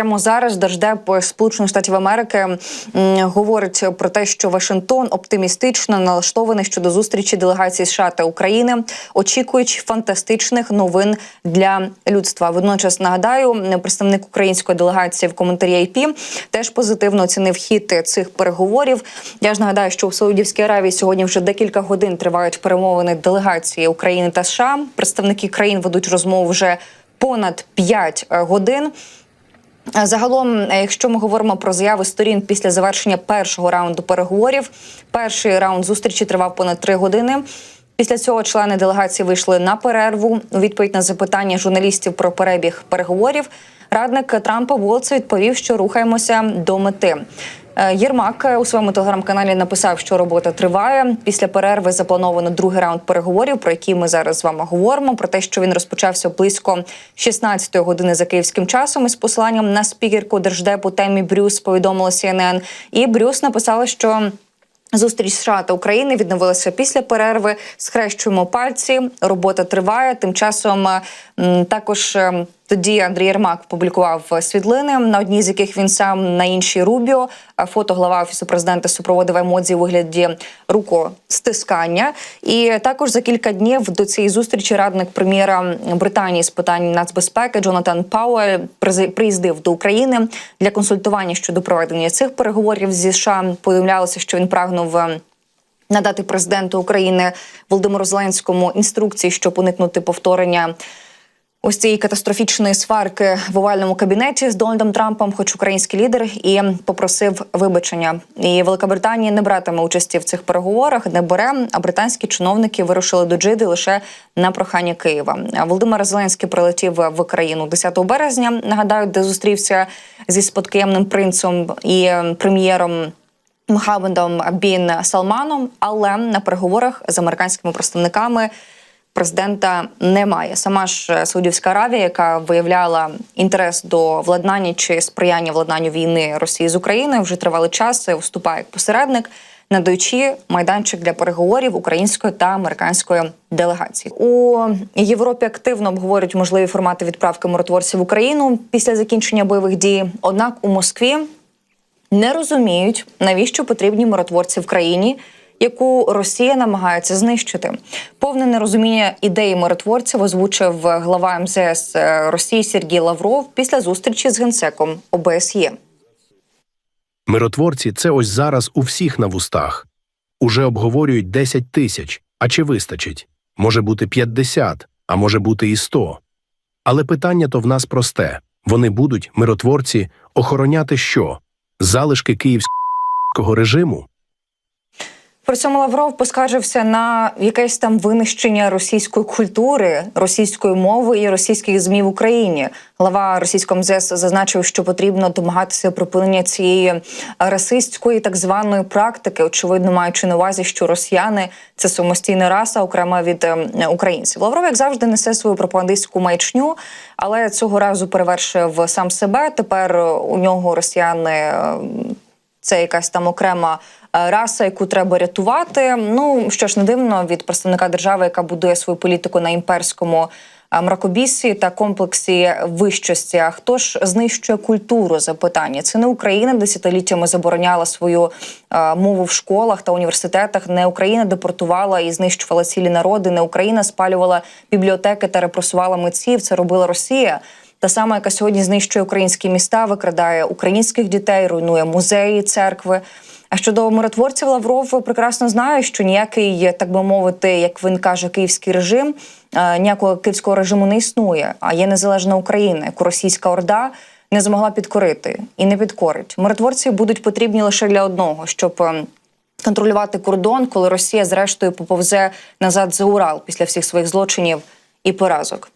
прямо зараз Держдеп Сполучених Штатів Америки говорить про те, що Вашингтон оптимістично налаштований щодо зустрічі делегації США та України, очікуючи фантастичних новин для людства. Водночас нагадаю, представник української делегації в коментарі IP теж позитивно оцінив хід цих переговорів. Я ж нагадаю, що в Саудівській Аравії сьогодні вже декілька годин тривають перемовини делегації України та США. Представники країн ведуть розмову вже понад 5 годин. Загалом, е, якщо ми говоримо про заяви сторін після завершення першого раунду переговорів, перший раунд зустрічі тривав понад три години. Після цього члени делегації вийшли на перерву. У відповідь на запитання журналістів про перебіг переговорів. Радник Трампа Волц відповів, що рухаємося до мети. Е, Єрмак е, у своєму телеграм-каналі написав, що робота триває. Після перерви заплановано другий раунд переговорів, про які ми зараз з вами говоримо. Про те, що він розпочався близько 16 години за київським часом із посиланням на спікерку держдепу Темі Брюс повідомила CNN. І Брюс написала, що. Зустріч США та України відновилася після перерви. Схрещуємо пальці. Робота триває. Тим часом також ем, тоді Андрій Єрмак публікував світлини, на одній з яких він сам на іншій Рубіо. Фото глава офісу президента супроводив емодзі у вигляді рукостискання. І також за кілька днів до цієї зустрічі радник прем'єра Британії з питань нацбезпеки Джонатан Пауель приїздив до України для консультування щодо проведення цих переговорів зі США. Повідомлялося, що він прагнув. е, Надати президенту України Володимиру Зеленському інструкції, щоб уникнути повторення ось цієї катастрофічної сварки в овальному кабінеті з Дональдом Трампом, хоч український лідер, і попросив вибачення. І Велика Британія не братиме участі в цих переговорах, не бере. А британські чиновники вирушили до Джиди лише на прохання Києва. Володимир Зеленський прилетів в країну 10 березня. Нагадаю, де зустрівся зі спадкоємним принцем і прем'єром. Мохаммедом бін Салманом, але на переговорах з американськими представниками президента немає. Сама ж е, Саудівська Аравія, яка виявляла інтерес до владнання чи сприяння владнанню війни Росії з Україною, вже тривалий час е, виступає як посередник. Надаючи майданчик для переговорів української та американської делегації у Європі активно обговорюють можливі формати відправки миротворців в Україну після закінчення бойових дій. Однак у Москві не розуміють, навіщо потрібні миротворці в країні, яку Росія намагається знищити. Повне нерозуміння ідеї миротворців озвучив глава МЗС Росії Сергій Лавров після зустрічі з генсеком ОБСЄ. Миротворці це ось зараз у всіх на вустах. Уже обговорюють 10 тисяч, а чи вистачить? Може бути 50, а може бути і 100. Але питання то в нас просте. Вони будуть, миротворці, охороняти що? Залишки київського режиму? При цьому Лавров поскаржився на якесь там винищення російської культури, російської мови і російських змі в Україні. Глава російського МЗС зазначив, що потрібно домагатися припинення цієї расистської так званої практики, очевидно, маючи на увазі, що росіяни це самостійна раса, окрема від е, українців. Лавров, як завжди, несе свою пропагандистську маячню, але цього разу перевершив сам себе. Тепер у нього росіяни. Це якась там окрема е, раса, яку треба рятувати. Ну що ж не дивно від представника держави, яка будує свою політику на імперському е, мракобісі та комплексі вищості. А хто ж знищує культуру? Запитання це не Україна десятиліттями забороняла свою е, мову в школах та університетах. Не Україна депортувала і знищувала цілі народи. Не Україна спалювала бібліотеки та репресувала митців. Це робила Росія. Та сама, яка сьогодні знищує українські міста, викрадає українських дітей, руйнує музеї, церкви. А щодо миротворців, Лавров прекрасно знає, що ніякий, так би мовити, як він каже, київський режим, е, ніякого київського режиму не існує. А є незалежна Україна, яку російська орда не змогла підкорити і не підкорить. Миротворці будуть потрібні лише для одного, щоб е, контролювати кордон, коли Росія зрештою поповзе назад за Урал після всіх своїх злочинів і поразок.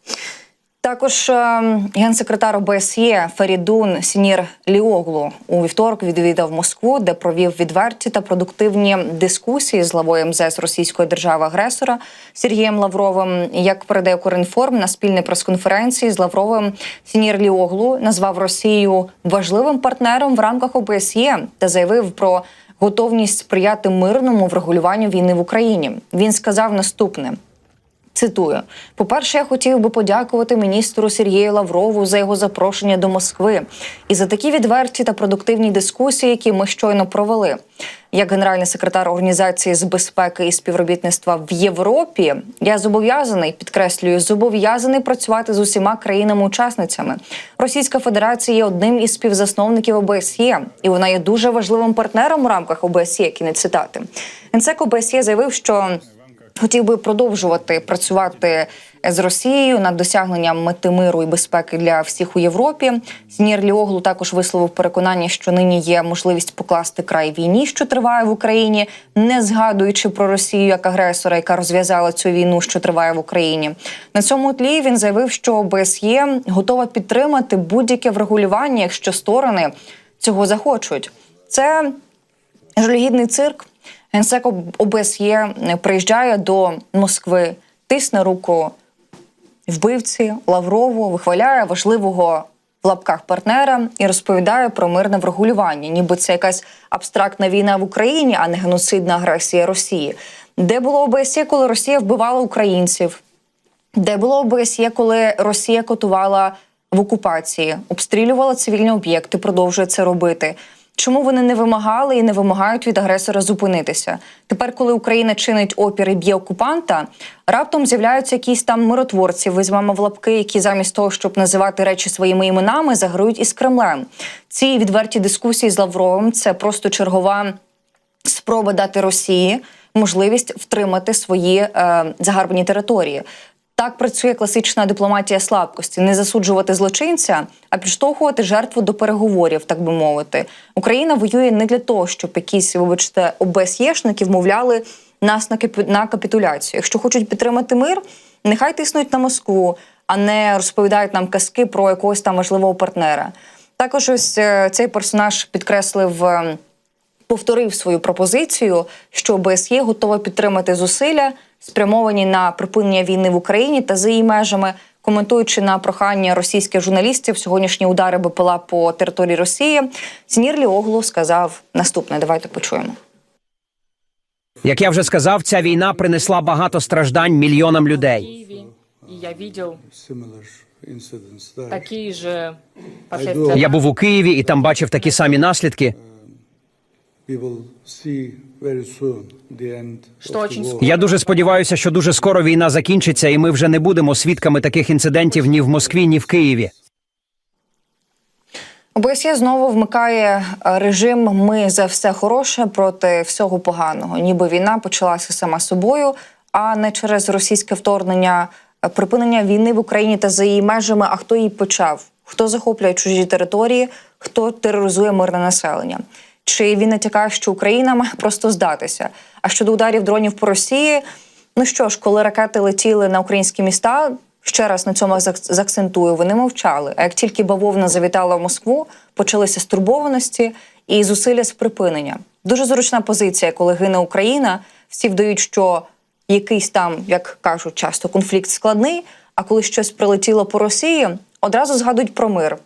Також е, генсекретар ОБСЄ Ферідун Сінір Ліоглу у вівторок відвідав Москву, де провів відверті та продуктивні дискусії з главою МЗС Російської держави-агресора Сергієм Лавровим. Як передає Коринформ на спільній прес-конференції з Лавровим Сінір Ліоглу назвав Росію важливим партнером в рамках ОБСЄ та заявив про готовність сприяти мирному врегулюванню війни в Україні. Він сказав наступне. Цитую: по-перше, я хотів би подякувати міністру Сергію Лаврову за його запрошення до Москви і за такі відверті та продуктивні дискусії, які ми щойно провели. Як генеральний секретар організації з безпеки і співробітництва в Європі, я зобов'язаний підкреслюю, зобов'язаний працювати з усіма країнами-учасницями. Російська Федерація є одним із співзасновників ОБСЄ, і вона є дуже важливим партнером у рамках ОБСЄ. Кінець цитати. Генсек ОБСЄ заявив, що хотів би продовжувати працювати з Росією над досягненням мети миру і безпеки для всіх у Європі. Сінір Ліоглу також висловив переконання, що нині є можливість покласти край війні, що триває в Україні, не згадуючи про Росію як агресора, яка розв'язала цю війну, що триває в Україні. На цьому тлі він заявив, що ОБСЄ готова підтримати будь-яке врегулювання, якщо сторони цього захочуть. Це жалюгідний цирк. Генсек ОБСЄ приїжджає до Москви, тисне руку вбивці Лаврову, вихваляє важливого в лапках партнера і розповідає про мирне врегулювання, ніби це якась абстрактна війна в Україні, а не геноцидна агресія Росії. Де було ОБСЄ, коли Росія вбивала українців? Де було ОБСЄ, коли Росія котувала в окупації, обстрілювала цивільні об'єкти, продовжує це робити. Чому вони не вимагали і не вимагають від агресора зупинитися? Тепер, коли Україна чинить опір і б'є окупанта, раптом з'являються якісь там миротворці, візьмемо в лапки, які замість того, щоб називати речі своїми іменами, заграють із Кремлем. Ці відверті дискусії з Лавровим це просто чергова спроба дати Росії можливість втримати свої е, загарбані території. Так працює класична дипломатія слабкості: не засуджувати злочинця, а підштовхувати жертву до переговорів, так би мовити. Україна воює не для того, щоб якісь, вибачте, ОБСЄшники вмовляли нас на капі- на капітуляцію. Якщо хочуть підтримати мир, нехай тиснуть на Москву, а не розповідають нам казки про якогось там важливого партнера. Також ось е, цей персонаж підкреслив. Повторив свою пропозицію, що ОБСЄ готова підтримати зусилля, спрямовані на припинення війни в Україні та за її межами. Коментуючи на прохання російських журналістів сьогоднішні удари БПЛА по території Росії, Снірлі Оглу сказав наступне. Давайте почуємо. Як я вже сказав, ця війна принесла багато страждань мільйонам людей. Я I последствия. do- Я був у Києві і там бачив такі самі наслідки. Я дуже сподіваюся, що дуже скоро війна закінчиться, і ми вже не будемо свідками таких інцидентів ні в Москві, ні в Києві. ОБСЄ знову вмикає е, режим Ми за все хороше проти всього поганого. Ніби війна почалася сама собою, а не через російське вторгнення, е, припинення війни в Україні та за її межами. А хто її почав? Хто захоплює чужі території, хто тероризує мирне населення? Чи він натякає, що Україна має просто здатися? А щодо ударів дронів по Росії, ну що ж, коли ракети летіли на українські міста, ще раз на цьому заакцентую, вони мовчали. А як тільки бавовна завітала в Москву, почалися стурбованості і зусилля з припинення. Дуже зручна позиція, коли гине Україна, всі вдають, що якийсь там, як кажуть часто, конфлікт складний. А коли щось прилетіло по Росії, одразу згадують про мир.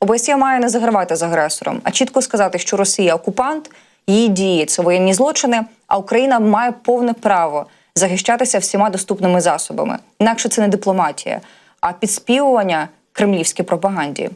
ОБСЄ має не загравати з агресором, а чітко сказати, що Росія окупант, її дії це воєнні злочини, а Україна має повне право захищатися всіма доступними засобами. Інакше це не дипломатія, а підспівування кремлівській пропаганді.